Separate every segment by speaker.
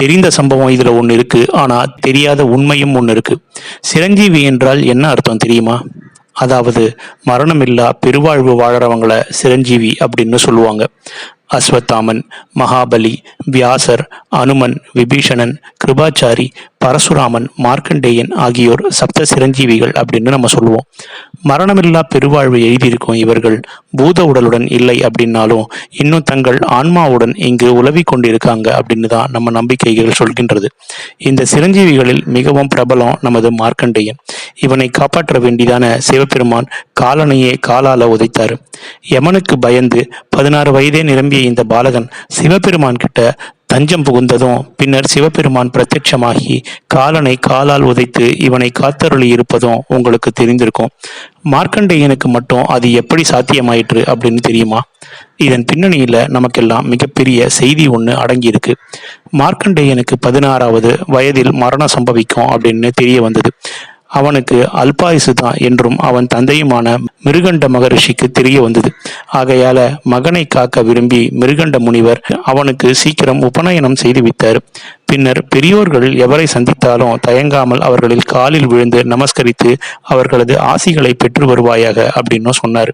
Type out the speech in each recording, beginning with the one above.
Speaker 1: தெரிந்த சம்பவம் இதுல ஒன்று இருக்கு. ஆனா தெரியாத உண்மையும் ஒன்று இருக்கு. சிரஞ்சீவி என்றால் என்ன அர்த்தம் தெரியுமா? அதாவது மரணமில்லா பெருவாழ்வு வாழறவங்கள சிரஞ்சீவி அப்படின்னு சொல்லுவாங்க. அஸ்வத்தாமன் மகாபலி வியாசர் அனுமன் விபீஷணன் கிருபாச்சாரி பரசுராமன் மார்க்கண்டேயன் ஆகியோர் சப்த சிரஞ்சீவிகள் அப்படின்னு நம்ம சொல்லுவோம். மரணமில்லா பெருவாழ்வு எழுதியிருக்கும் இவர்கள் பூத உடலுடன் இல்லை அப்படின்னாலும் இன்னும் தங்கள் ஆன்மாவுடன் இங்கு உலவி கொண்டிருக்காங்க அப்படின்னு தான் நம்ம நம்பிக்கைகள் சொல்கின்றது. இந்த சிரஞ்சீவிகளில் மிகவும் பிரபலம் நமது மார்க்கண்டேயன். இவனை காப்பாற்ற வேண்டியதான சிவபெருமான் காலனையே காலால உதைத்தாரு. யமனுக்கு பயந்து பதினாறு வயதே நிரம்பி நிரம்பிய இந்த பாலகன் சிவபெருமான் கிட்ட தஞ்சம் புகுந்ததும் பின்னர் சிவபெருமான் பிரத்யட்சமாகி காலனை காலால் உதைத்து இவனை காத்தருளி இருப்பதும் உங்களுக்கு தெரிந்திருக்கும். மார்க்கண்டேயனுக்கு மட்டும் அது எப்படி சாத்தியமாயிற்று அப்படின்னு தெரியுமா? இதன் பின்னணியில நமக்கெல்லாம் மிகப்பெரிய செய்தி ஒன்று அடங்கியிருக்கு. மார்க்கண்டேயனுக்கு பதினாறாவது வயதில் மரணம் சம்பவிக்கும் அப்படின்னு தெரிய வந்தது. அவனுக்கு அல்பாயுசு தான் என்றும் அவன் தந்தையுமான மிருகண்ட மகரிஷிக்கு தெரிய வந்தது. ஆகையால மகனை காக்க விரும்பி மிருகண்ட முனிவர் அவனுக்கு சீக்கிரம் உபநயனம் செய்து வித்தார் பின்னர் பெரியோர்கள் எவரை சந்தித்தாலும் தயங்காமல் அவர்களில் காலில் விழுந்து நமஸ்கரித்து அவர்களது ஆசிகளை பெற்று வருவாயாக அப்படின்னும் சொன்னார்.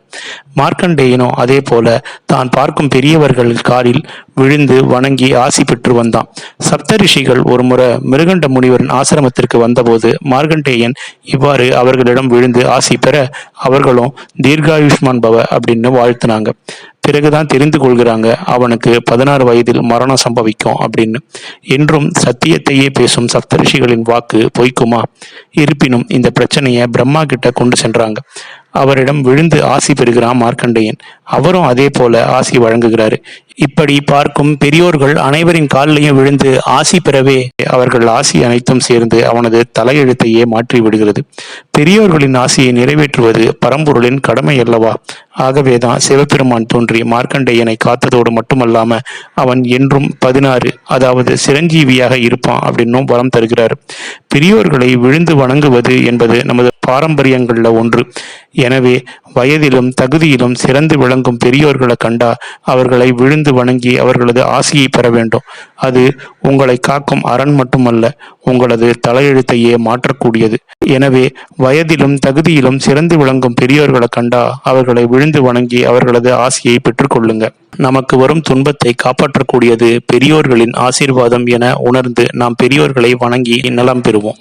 Speaker 1: மார்க்கண்டேயனும் அதே போல தான் பார்க்கும் பெரியவர்கள் காலில் விழுந்து வணங்கி ஆசி பெற்று வந்தான். சப்தரிஷிகள் ஒருமுறை மிருகண்ட முனிவரின் ஆசிரமத்திற்கு வந்தபோது மார்க்கண்டேயன் இவ்வாறு அவர்களிடம் விழுந்து ஆசி பெற அவர்களும் தீர்காயுஷ்மான் பவ அப்படின்னு வாழ்த்துனாங்க. பிறகுதான் தெரிந்து கொள்கிறாங்க அவனுக்கு பதினாறு வயதில் மரணம் சம்பவிக்கும் அப்படின்னு. என்றும் சத்தியத்தையே பேசும் சப்தரிஷிகளின் வாக்கு பொய்க்குமா? இருப்பினும் இந்த பிரச்சனையை பிரம்மா கிட்ட கொண்டு சென்றாங்க. அவரிடம் விழுந்து ஆசி பெறுகிறான் மார்க்கண்டேயன். அவரும் அதே போல ஆசி வழங்குகிறாரு. இப்படி பார்க்கும் பெரியோர்கள் அனைவரின் காலிலையும் விழுந்து ஆசி பெறவே அவர்கள் ஆசி அனைத்தும் சேர்ந்து அவனது தலையெழுத்தையே மாற்றி விடுகிறது. பெரியோர்களின் ஆசியை நிறைவேற்றுவது பரம்பொருளின் கடமை அல்லவா? ஆகவேதான் சிவபெருமான் தோன்றி மார்க்கண்டேயனை காத்ததோடு மட்டுமல்லாம அவன் என்றும் பதினாறு அதாவது சிரஞ்சீவியாக இருப்பான் அப்படின்னும் வரம் தருகிறார். பெரியோர்களை விழுந்து வணங்குவது என்பது நமது பாரம்பரியங்கள்ல ஒன்று. எனவே வயதிலும் தகுதியிலும் சிறந்து விளங்கும் பெரியோர்களை கண்டா அவர்களை விழுந்து வணங்கி அவர்களது ஆசியை பெற வேண்டும். அது உங்களை காக்கும் அரண் மட்டுமல்ல உங்களது தலையெழுத்தையே மாற்றக்கூடியது. எனவே வயதிலும் தகுதியிலும் சிறந்து விளங்கும் பெரியோர்களை கண்டா அவர்களை விழுந்து வணங்கி அவர்களது ஆசியை பெற்றுக்கொள்ளுங்க நமக்கு வரும் துன்பத்தை காப்பாற்றக்கூடியது பெரியோர்களின் ஆசீர்வாதம் என உணர்ந்து நாம் பெரியோர்களை வணங்கி நலம் பெறுவோம்.